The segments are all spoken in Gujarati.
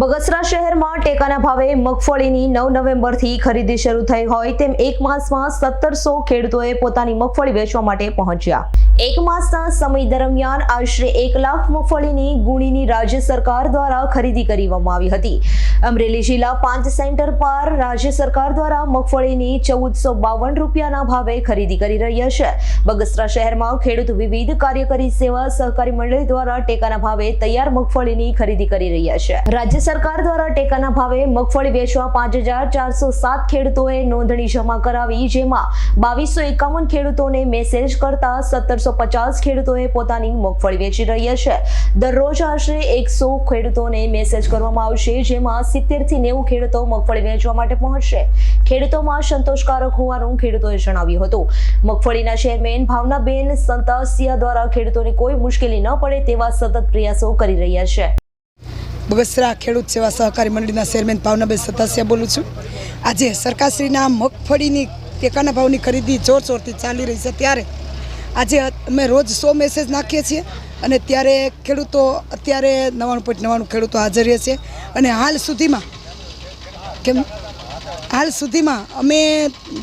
બગસરા શહેરમાં ટેકાના ભાવે મગફળીની નવ નવેમ્બરથી ખરીદી શરૂ થઈ હોય તેમ એક માસમાં સત્તરસો ખેડૂતોએ પોતાની મગફળી વેચવા માટે પહોંચ્યા. એક માસના સમય દરમિયાન આશરે એક લાખ મગફળીની ગુણીની રાજ્ય સરકાર દ્વારા ખરીદી કરવામાં આવી હતી. અમરેલી જિલ્લા પાંચ સેન્ટર પર રાજ્ય સરકાર દ્વારા મગફળીની ચૌદસો બાવન રૂપિયાના ભાવે ખરીદી કરી રહ્યા છે. બગસરા શહેરમાં ખેડૂત વિવિધ કાર્યકારી સેવા સહકારી મંડળી દ્વારા ટેકાના ભાવે તૈયાર મગફળીની ખરીદી કરી રહ્યા છે. રાજ્ય સરકાર દ્વારા ટેકાના ભાવે મગફળી વેચવા પાંચ હજાર ચારસો સાત ખેડૂતોએ નોંધણી જમા કરાવી, જેમાં બાવીસો એકાવન ખેડૂતોને મેસેજ કરતા સત્તરસો પચાસ ખેડૂતોએ પોતાની મગફળી વેચી રહ્યા છે. દરરોજ આશરે એકસો ખેડૂતોને મેસેજ કરવામાં આવશે, જેમાં સિત્તેરથી નેવું ખેડૂતો મગફળી વેચવા માટે પહોંચશે. ખેડૂતોમાં સંતોષકારક હોવાનું ખેડૂતોએ જણાવ્યું હતું. મગફળીના ચેરમેન ભાવનાબેન સંતાસિયા દ્વારા ખેડૂતોને કોઈ મુશ્કેલી ન પડે તેવા સતત પ્રયાસો કરી રહ્યા છે. બગસરા ખેડૂત સેવા સહકારી મંડળીના ચેરમેન ભાવનાબેન સતાસિયા બોલું છું. આજે સરકારશ્રીના મગફળીની ટેકાના ભાવની ખરીદી જોર જોરથી ચાલી રહી છે. ત્યારે આજે અમે રોજ સો મેસેજ નાખીએ છીએ અને ત્યારે ખેડૂતો અત્યારે નવ્વાણું પોઈન્ટ નવ્વાણું ખેડૂતો હાજર રહે છે. અને હાલ સુધીમાં કેમ? હાલ સુધીમાં અમે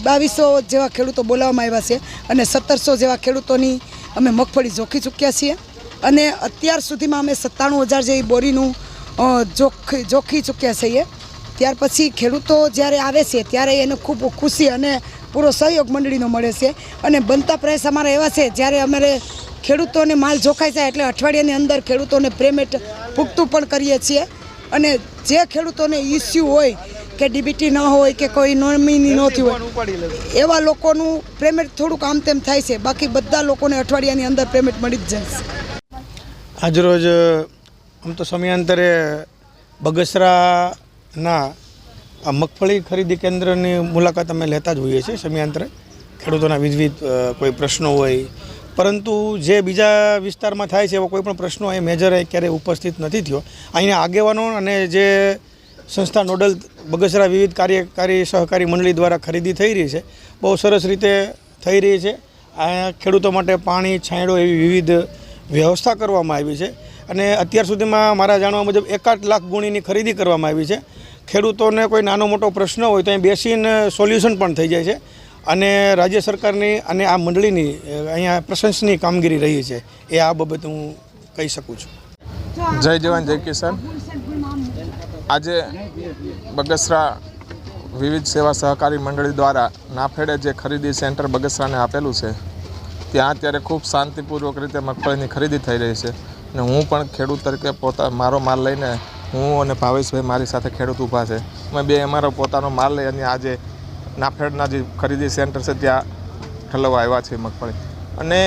બાવીસો જેવા ખેડૂતો બોલાવવામાં આવ્યા છે અને સત્તરસો જેવા ખેડૂતોની અમે મગફળી જોખી ચૂક્યા છીએ. અને અત્યાર સુધીમાં અમે સત્તાણું હજાર જેવી બોરીનું જોખી જોખી ચૂક્યા છીએ. ત્યાર પછી ખેડૂતો જ્યારે આવે છે ત્યારે એને ખૂબ ખુશી અને પૂરો સહયોગ મંડળીનો મળે છે. અને બનતા પ્રયાસ અમારા એવા છે જ્યારે અમારે ખેડૂતોને માલ જોખાઈ જાય એટલે અઠવાડિયાની અંદર ખેડૂતોને પેમેન્ટ પૂગતું પણ કરીએ છીએ. અને જે ખેડૂતોને ઇસ્યુ હોય કે ડીબીટી ન હોય કે કોઈ નોમિની નથી હોય એવા લોકોનું પેમેન્ટ થોડુંક આમ તેમ થાય છે. બાકી બધા લોકોને અઠવાડિયાની અંદર પેમેન્ટ મળી જ જાય આજરોજ આમ તો સમયાંતરે બગસરાના આ મગફળી ખરીદી કેન્દ્રની મુલાકાત અમે લેતા જ હોઈએ છીએ સમયાંતરે. ખેડૂતોના વિવિધ કોઈ પ્રશ્નો હોય, પરંતુ જે બીજા વિસ્તારમાં થાય છે એવો કોઈ પણ પ્રશ્નો અહીં મેજર ક્યારેય ઉપસ્થિત નથી થયો. અહીંના આગેવાનો અને જે સંસ્થા નોડલ બગસરા વિવિધ કાર્યકારી સહકારી મંડળી દ્વારા ખરીદી થઈ રહી છે, બહુ સરસ રીતે થઈ રહી છે. આ ખેડૂતો માટે પાણી, છાંયડો એવી વિવિધ વ્યવસ્થા કરવામાં આવી છે. અને અત્યાર સુધીમાં મારા જાણવા મુજબ એકાદ લાખ ગુણીની ખરીદી કરવામાં આવી છે. ખેડૂતોને કોઈ નાનો મોટો પ્રશ્ન હોય તો અહીં બેસીને સોલ્યુશન પણ થઈ જાય છે. અને રાજ્ય સરકારની અને આ મંડળીની અહીંયા પ્રશંસનીય કામગીરી રહી છે. એ આ બાબત હું કહી શકું છું. જય જવાન, જય કિસાન. આજે બગસરા વિવિધ સેવા સહકારી મંડળી દ્વારા નાફેડે જે ખરીદી સેન્ટર બગસરાને આપેલું છે, ત્યાં અત્યારે ખૂબ શાંતિપૂર્વક રીતે મગફળીની ખરીદી થઈ રહી છે. અને હું પણ ખેડૂત તરીકે પોતા મારો માલ લઈને હું અને ભાવેશભાઈ મારી સાથે ખેડૂત ઊભા છે. અમે બે અમારો પોતાનો માલ લઈ અને આજે નાફેડના જે ખરીદી સેન્ટર છે ત્યાં ઠલવવા આવ્યા છે મગફળી. અને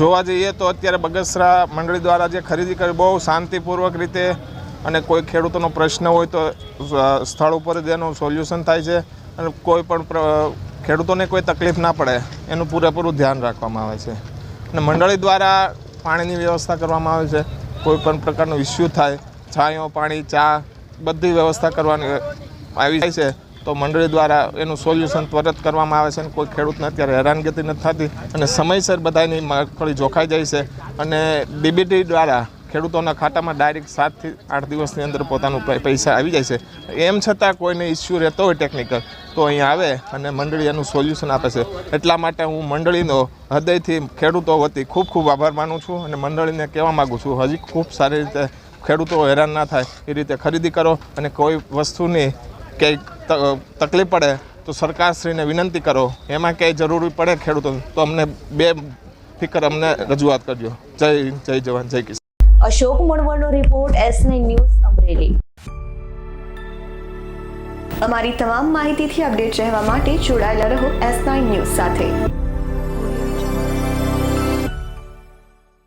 જોવા જઈએ તો અત્યારે બગસરા મંડળી દ્વારા જે ખરીદી કરી બહુ શાંતિપૂર્વક રીતે અને કોઈ ખેડૂતોનો પ્રશ્ન હોય તો સ્થળ ઉપર જ એનું સોલ્યુશન થાય છે અને કોઈ પણ ખેડૂતોને કોઈ તકલીફ ના પડે એનું પૂરેપૂરું ધ્યાન રાખવામાં આવે છે. અને મંડળી દ્વારા પાણીની વ્યવસ્થા કરવામાં આવે છે. કોઈ પણ પ્રકારનો ઇસ્યુ થાય છાંયો, પાણી, ચા બધી વ્યવસ્થા કરવાની આવી જાય છે. તો મંડળી દ્વારા એનું સોલ્યુશન ત્વરત કરવામાં આવે છે અને કોઈ ખેડૂતને અત્યારે હેરાનગતિ નથી થતી અને સમયસર બધાની મગફળી જોખાઈ જાય છે અને ડીબીટી દ્વારા ખેડૂતોના ખાતામાં ડાયરેક્ટ સાતથી આઠ દિવસની અંદર પોતાનું પૈસા આવી જાય છે. એમ છતાં કોઈને ઇસ્યુ રહેતો હોય ટેકનિકલ તો અહીં આવે અને મંડળી એનું સોલ્યુશન આપે છે. એટલા માટે હું મંડળીનો હૃદયથી ખેડૂતો વતી ખૂબ ખૂબ આભાર માનું છું અને મંડળીને કહેવા માગું છું, હજી ખૂબ સારી રીતે ખેડૂતો હેરાન ના થાય એ રીતે ખરીદી કરો અને કોઈ વસ્તુની ક્યાંય તકલીફ પડે તો સરકારશ્રીને વિનંતી કરો. એમાં ક્યાંય જરૂરી પડે ખેડૂતો, તો અમને બે ફિકર અમને રજૂઆત કરજો. જય જય જવાન, જય કિસાન. અશોક મણવરનો રિપોર્ટ, એસ ન્યૂઝ અમરેલી. અમારી તમામ માહિતીથી અપડેટ રહેવા માટે જોડાયેલા રહો એસ નાઇન ન્યૂઝ સાથે.